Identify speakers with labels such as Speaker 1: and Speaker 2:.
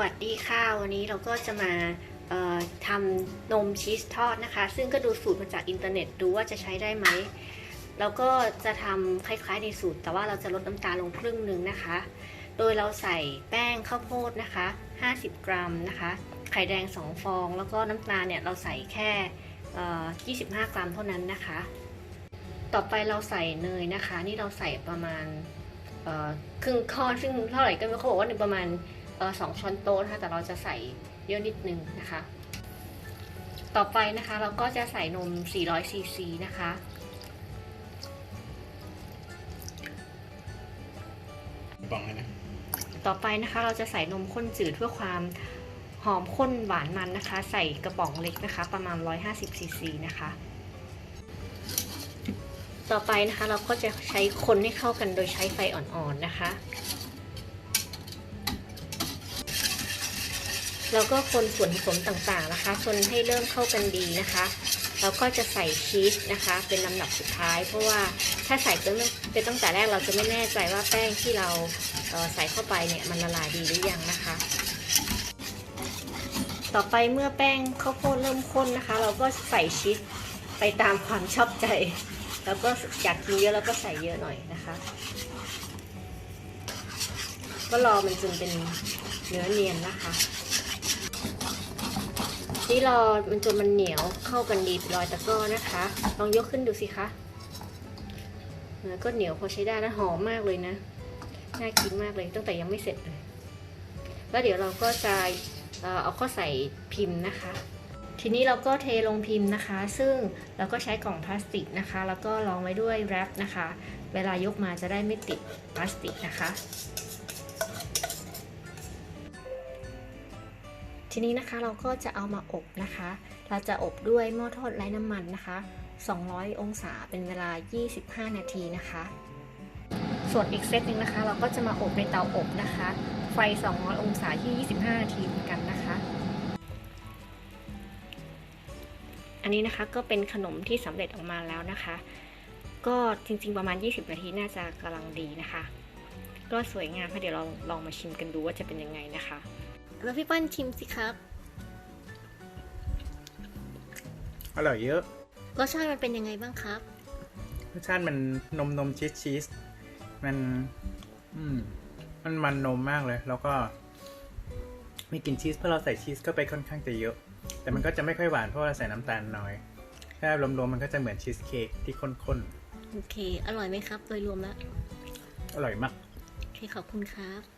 Speaker 1: วัสดีค่ะ วันนี้เราก็จะมาทำนมชีสทอดนะคะ ซึ่งก็ดูสูตรมาจากอินเทอร์เน็ตดูว่าจะใช้ได้ไหมแล้วก็จะทำคล้ายๆในสูตร แต่ว่าเราจะลดน้ำตาลลงครึ่งหนึ่งนะคะ โดยเราใส่แป้งข้าวโพดนะคะ 50 กรัมนะคะ ไข่แดง 2 ฟอง แล้วก็น้ำตาลเนี่ยเราใส่แค่เอ่อ25 กรัมเท่านั้นนะคะ ต่อไปเราใส่เนยนะคะ นี่เราใส่ประมาณครึ่งข้อนซึ่งเท่าไหร่ก็ไม่รู้เขาบอกว่าหนึ่งประมาณ สองช้อนโต๊ะนะคะแต่เราจะใส่เยอะนิดนึงนะคะ ต่อไปนะคะเราก็จะใส่นม 400 ซีซีนะคะ
Speaker 2: บอกเลยนะ
Speaker 1: ต่อไปนะคะเราจะใส่นมข้นจืดเพื่อความหอมข้นหวานมันนะคะ ใส่กระป๋องเล็กนะคะ ประมาณ 150 ซีซีนะคะ ต่อไปนะคะเราก็จะใช้คนให้เข้ากันโดยใช้ไฟอ่อนๆนะคะ แล้วก็คนส่วนผสมต่างๆนะคะจนให้เริ่มเข้ากันดีนะคะแล้วก็จะใส่ชีสนะคะ เป็นลำดับสุดท้าย เพราะว่าถ้าใส่เป็นตั้งแต่แรกเราจะไม่แน่ใจว่าแป้งที่เราเออใส่เข้าไปเนี่ยมันละลายดีหรือยังนะคะ ต่อไปเมื่อแป้งข้าวโพดเริ่มข้นนะคะ เราก็ใส่ชีสไปตามความชอบใจ แล้วก็อยากกินเยอะแล้วก็ใส่เยอะหน่อยนะคะ ก็รอมันจนเป็นเนื้อเนียนนะคะ นี่รอมันจนมันเหนียวเข้ากันดีเป็นรอยตะกร้อนะคะ ลองยกขึ้นดูสิคะก็เหนียวพอใช้ได้และหอมมากเลยนะ น่ากินมากเลยตั้งแต่ยังไม่เสร็จเลยแล้วเดี๋ยวเราก็จะเอ่อเอาเข้าใส่พิมพ์นะคะ ทีนี้เราก็เทลงพิมพ์นะคะ ซึ่งเราก็ใช้กล่องพลาสติกนะคะ แล้วก็รองไว้ด้วยแรปนะคะ เวลายกมาจะได้ไม่ติดพลาสติกนะคะ ทีนี้นะคะเราก็จะเอามาอบนะคะ เราจะอบด้วยหม้อทอดไร้น้ำมันนะคะ 200 องศาเป็นเวลา 25 นาทีนะคะ ส่วนอีกเซตหนึ่งนะคะ เราก็จะมาอบในเตาอบนะคะ ไฟ 200 องศาที่ 25 นาทีเหมือนกันนะคะ อันนี้นะคะก็เป็นขนมที่สำเร็จออกมาแล้วนะคะ ก็จริงๆประมาณ 20 นาทีน่าจะกำลังดีนะคะ ก็สวยงามค่ะเดี๋ยวเราลองมาชิมกันดูว่าจะเป็นยังไงนะคะ แล้วพี่ปั้นชิมสิครับ
Speaker 2: อร่อยเยอะ
Speaker 1: รสชาติมันเป็นยังไงบ้างครับ
Speaker 2: รสชาติมันนมนมชีสชีส มัน อืม มันมันนมมากเลย แล้วก็ มีกลิ่นชีสเพราะเราใส่ชีสเข้าไปค่อนข้างจะเยอะ แต่มันก็จะไม่ค่อยหวานเพราะว่าเราใส่น้ำตาลน้อย ถ้ารวมๆมันก็จะเหมือนชีสเค้กที่ข้น
Speaker 1: โอเค อร่อยไหมครับ โดยรวมแล้ว
Speaker 2: ๆ อร่อยมาก
Speaker 1: โอเค ขอบคุณครับ